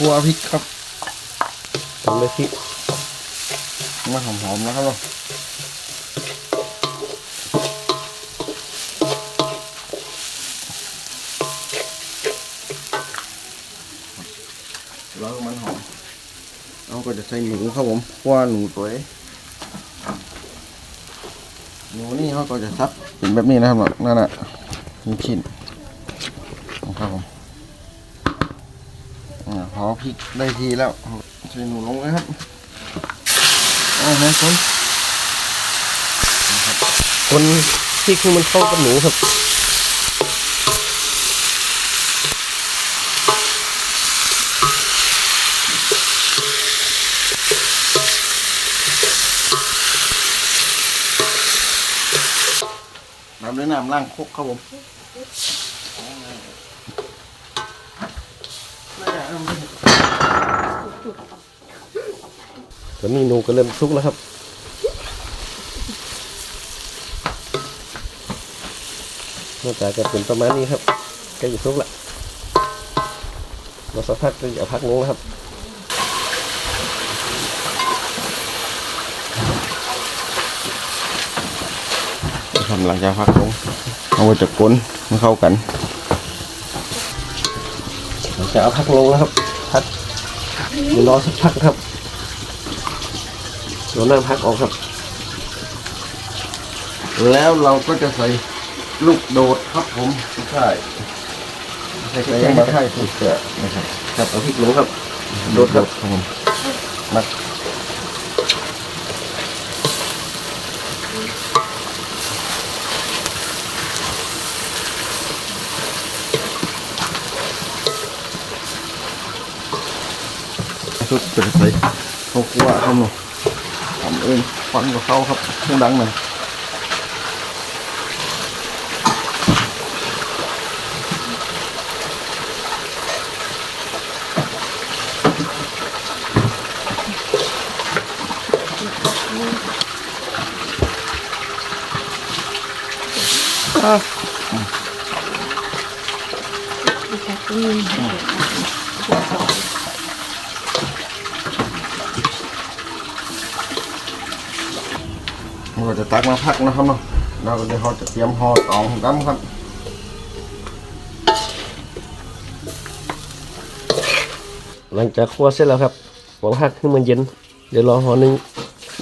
คั่วพริกครับทำเลยพริกมาหอมๆนะครับเราแล้วมันหอมเราก็จะใส่หนูครับผมคั่วหนูตัวเองหนูนี่เขาก็จะซับเป็นแบบนี้นะครับนั่นแหละชิ้นชิ้นๆครับผม อ่าพอพริกได้ทีแล้วใส่หนูลงเลยครับเอานะคนคนพริกคือมันเข้ากับหนูครับน้ำด้วยน้ำล่างคกครับผม ตอนนี้หนูก็เริ่มสุกแล้วครับ หน้าตาจะเป็นประมาณนี้ครับใกล้จะสุกละเราสักพักก็จะเอาพักลงครับทำหลังจากพักลงเอาไว้จะก้นมันเข้ากัน เราจะเอาพักลงแล้วครับพักเดี๋ยวรอสักพักครับเรานั่งพักออกครับ แล้วเราก็จะใส่ลูกโดดครับผมใช่ใส่แกงมาไทยถูกเกลือนะครับครับเอาพริกลงครับ โดดครับผมมัก สุดจะใส่ข้าวคั่วครับหนูทำเองฟันกับเขาครับเครื่องดังหน่อย เราก็จะตักมาพักนะครับเนาะเราก็เดี๋ยวเขาจะเตรียมห่อตองดำครับหลังจากคั่วเสร็จแล้วครับหวังพักให้มันเย็น เดี๋ยวรอห่อหนึ่ง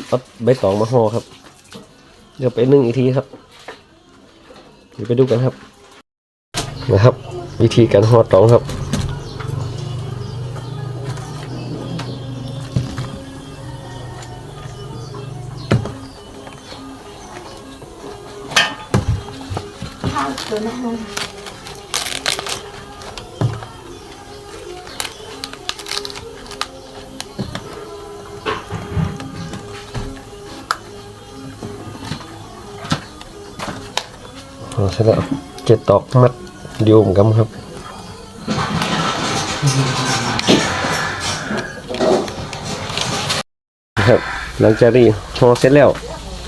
เอาใบตองมาห่อครับ เดี๋ยวไปนึ่งอีกทีครับเดี๋ยวไปดูกันครับนะครับ วิธีการห่อตองครับ ห่อเสร็จแล้วเจ็ดตอกมัดเดียวเหมือนกันครับครับ หลังจากนี้ห่อเสร็จแล้ว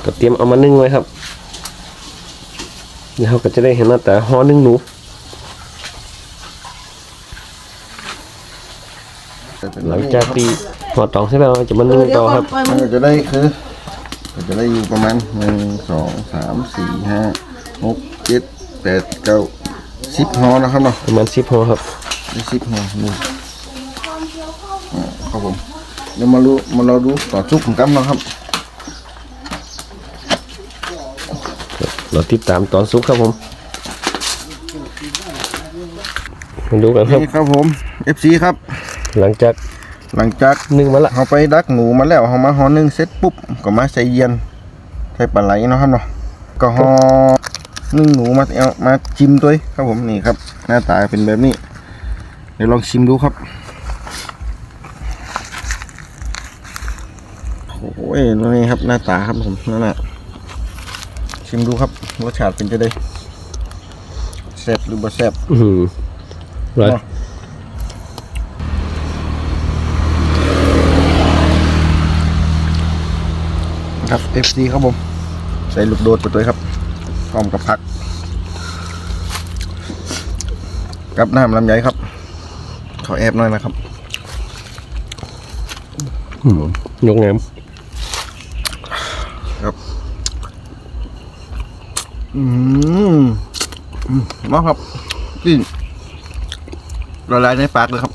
ก็เตรียมเอามานึ่งไว้ครับ เดี๋ยวเราก็จะได้เห็นหน้าตาห่อนึ่งหนูหลังจากตีห่อตองเสร็จแล้วเราจะมานึ่งต่อครับมันก็จะได้คือก็จะได้อยู่ประมาณหนึ่งสองสามสี่ห้าหกเจ็ดแปดเก้าสิบห่อนะครับเนาะประมาณสิบห่อครับได้สิบห่อนี่อ่าครับผมเดี๋ยวมาดูมาเราดูต่อซุปของกัมนะครับ เราติดตามตอนซุปครับผมมาดูกันครับนี่ครับผม FC ครับ หลังจากหลังจากนึ่งมาละเขาไปดักหนูมาแล้วเขามาห่อหนึ่งเสร็จปุ๊บก็มาใส่เย็นใส่ปลาไหลเนาะครับเนาะก็ห่อนึ่งหนูมาเอามาชิมตัวเองครับผมนี่ครับ หน้าตาเป็นแบบนี้ เดี๋ยวลองชิมดูครับโอ้ยนี่ครับหน้าตาครับผมนั่นแหละ ชิมดูครับรสชาติเป็นจะได้แซ่บหรือบ่แซ่บอืมไรเนาะครับ FC ครับผม ใส่ลูกโดดไปด้วยครับพร้อมกับผัก กับน้ำลำไยครับ ขอแอบหน่อยนะครับยกงา อืมมาครับกลิ่นละลายในปากเลยครับ